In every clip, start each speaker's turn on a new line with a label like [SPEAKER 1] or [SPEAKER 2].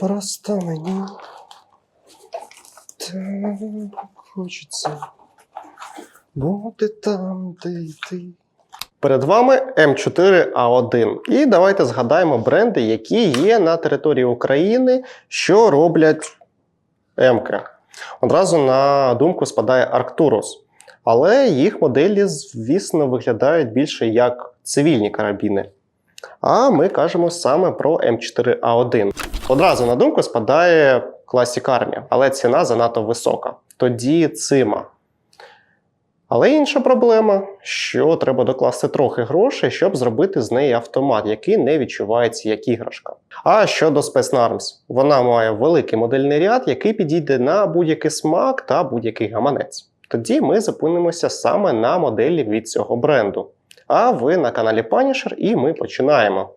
[SPEAKER 1] Просто мені так хочеться бути там, де й ти. Перед вами М4А1. І давайте згадаємо бренди, які є на території України, що роблять М-ки. Одразу на думку спадає Арктурус. Але їх моделі, звісно, виглядають більше як цивільні карабіни. А ми кажемо саме про М4А1. Одразу на думку спадає Classic Army, але ціна занадто висока. Тоді цима. Але інша проблема, що треба докласти трохи грошей, щоб зробити з неї автомат, який не відчувається як іграшка. А щодо Space вона має великий модельний ряд, який підійде на будь-який смак та будь-який гаманець. Тоді ми зупинимося саме на моделі від цього бренду. А ви на каналі Punisher і ми починаємо.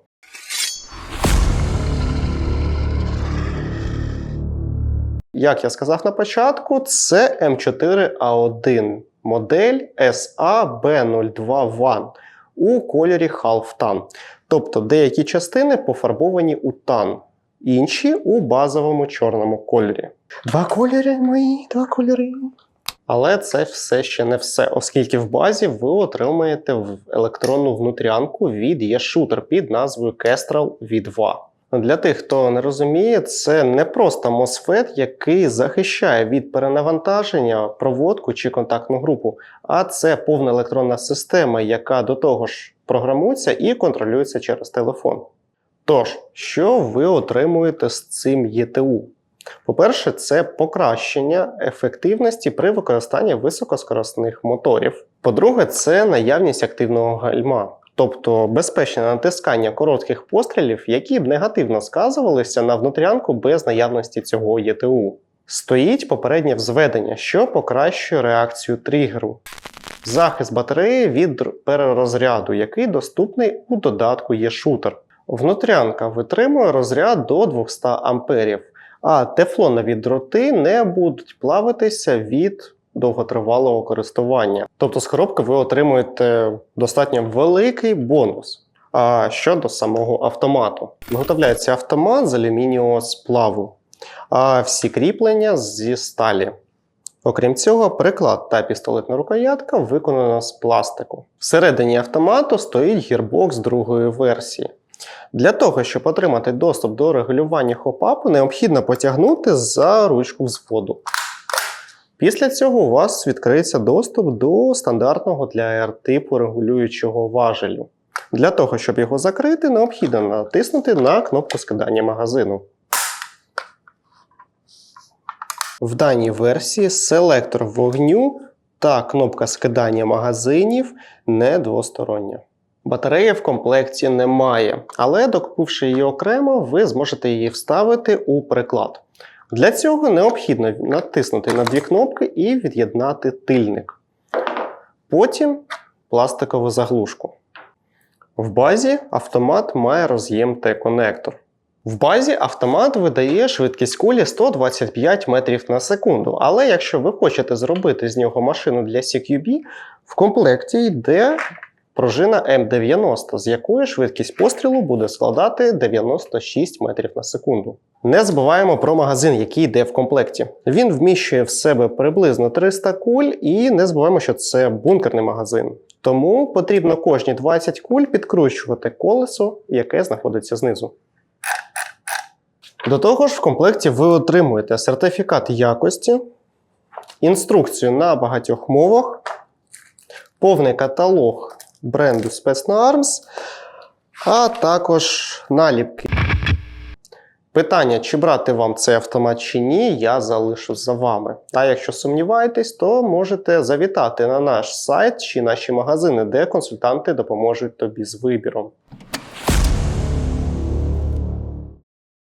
[SPEAKER 1] Як я сказав на початку, це М4А1 модель SAB02 One у кольорі Half Tan. Тобто деякі частини пофарбовані у тан, інші у базовому чорному кольорі. Два кольори мої, два кольори. Але це все ще не все, оскільки в базі ви отримаєте в- електронну внутрянку від eShooter під назвою Kestrel V2. Для тих, хто не розуміє, це не просто MOSFET, який захищає від перенавантаження проводку чи контактну групу, а це повна електронна система, яка до того ж програмується і контролюється через телефон. Тож, що ви отримуєте з цим ЄТУ? По-перше, це покращення ефективності при використанні високоскоростних моторів. По-друге, це наявність активного гальма, тобто безпечне натискання коротких пострілів, які б негативно сказувалися на внутрянку без наявності цього ЄТУ. Стоїть попереднє взведення, що покращує реакцію тригеру. Захист батареї від перерозряду, який доступний у додатку eShooter. Внутрянка витримує розряд до 200 амперів, а тефлонові дроти не будуть плавитися від довготривалого користування. Тобто з коробки ви отримуєте достатньо великий бонус. А щодо самого автомату, виготовляється автомат з алюмінієвого сплаву, а всі кріплення зі сталі. Окрім цього, приклад та пістолетна рукоятка виконана з пластику. Всередині автомату стоїть гірбокс другої версії. Для того, щоб отримати доступ до регулювання хопапу, необхідно потягнути за ручку взводу. Після цього у вас відкриється доступ до стандартного для R-типу регулюючого важелю. Для того, щоб його закрити, необхідно натиснути на кнопку скидання магазину. В даній версії селектор вогню та кнопка скидання магазинів не двостороння. Батареї в комплекті немає, але докупивши її окремо, ви зможете її вставити у приклад. Для цього необхідно натиснути на дві кнопки і від'єднати тильник. Потім пластикову заглушку. В базі автомат має роз'єм Т-конектор. В базі автомат видає швидкість кулі 125 метрів на секунду. Але якщо ви хочете зробити з нього машину для CQB, в комплекті йде пружина М90, з якої швидкість пострілу буде складати 96 метрів на секунду. Не забуваємо про магазин, який йде в комплекті. Він вміщує в себе приблизно 300 куль, і не забуваємо, що це бункерний магазин. Тому потрібно кожні 20 куль підкручувати колесо, яке знаходиться знизу. До того ж, в комплекті ви отримуєте сертифікат якості, інструкцію на багатьох мовах, повний каталог бренду Spetsna Arms, а також наліпки. Питання, чи брати вам цей автомат чи ні, я залишу за вами. А якщо сумніваєтесь, то можете завітати на наш сайт чи наші магазини, де консультанти допоможуть тобі з вибіром.